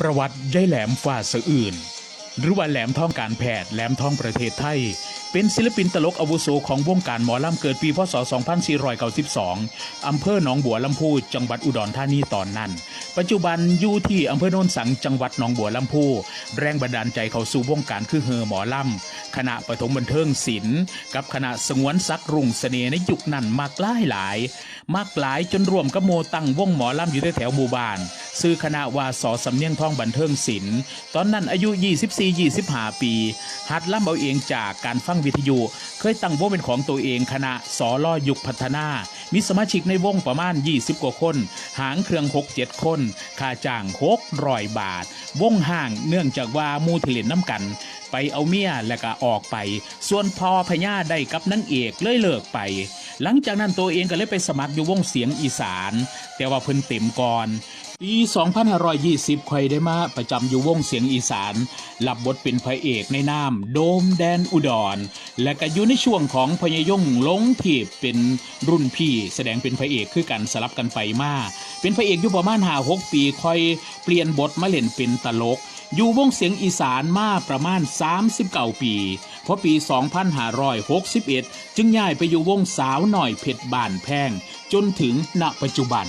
ประวัติยายแหลมฝ่าสะอื่น หรือว่าแหลมท้องการแพทย์แหลมท้องประเทศไทย เป็นศิลปินตลกอาวุโสของวงการหมอลำเกิดปีพศ 2492 อำเภอหนองบัวลำพู จังหวัดอุดรธานีตอนนั้น ปัจจุบันอยู่ที่อำเภอโนนสัง จังหวัดหนองบัวลำพู แรงบันดาลใจเขาสู่วงการคือเฮอหมอลำ คณะปฐมบันเทิงศิลป์กับคณะสงวนศักดิ์รุ่งเสน่ห์ในยุคนั้นมากหลายหลายมากหลายจนรวมกับโมตั้งวงหมอลำอยู่แถวหมู่บ้านซื้อคณะวาสอสำเนียงทองบันเทิงศิลป์ตอนนั้นอายุ 24-25 ปี หัดล่ำเอาเองจากการฟังวิทยุ เคยตั้งวงเป็นของตัวเองคณะสอล่อยุคพัฒนา มีสมาชิกในวงประมาณ 20 กว่าคน หางเครื่อง 6-7 คน ค่าจ้าง600บาท วงห่างเนื่องจากว่าหมูทะเลนน้ำกัน ไปเอาเมียแล้วก็ออกไป ส่วนพอพญาได้กับนางเอกเลยเลิกไป หลังจากนั้นตัวเองก็เลยไปสมัครอยู่วงเสียงอีสาน แต่ว่าเพิ่นเต็มก่อนปี2520ค่อยได้มาประจำอยู่วงเสียงอีสาน รับบทเป็นพระเอกในนามโดมแดนอุดร และก็อยู่ในช่วงของพญายงลงทีบเป็นรุ่นพี่ แสดงเป็นพระเอกคือกันสลับกันไปมา เป็นพระเอกอยู่ประมาณหาหกปีค่อยเปลี่ยนบทมาเล่นเป็นตลก อยู่วงเสียงอีสานมาประมาณ 39 ปี เพราะปี 2561 จึงย้ายไปอยู่วงสาวหน่อยเพชรบานแพง จนถึงณปัจจุบัน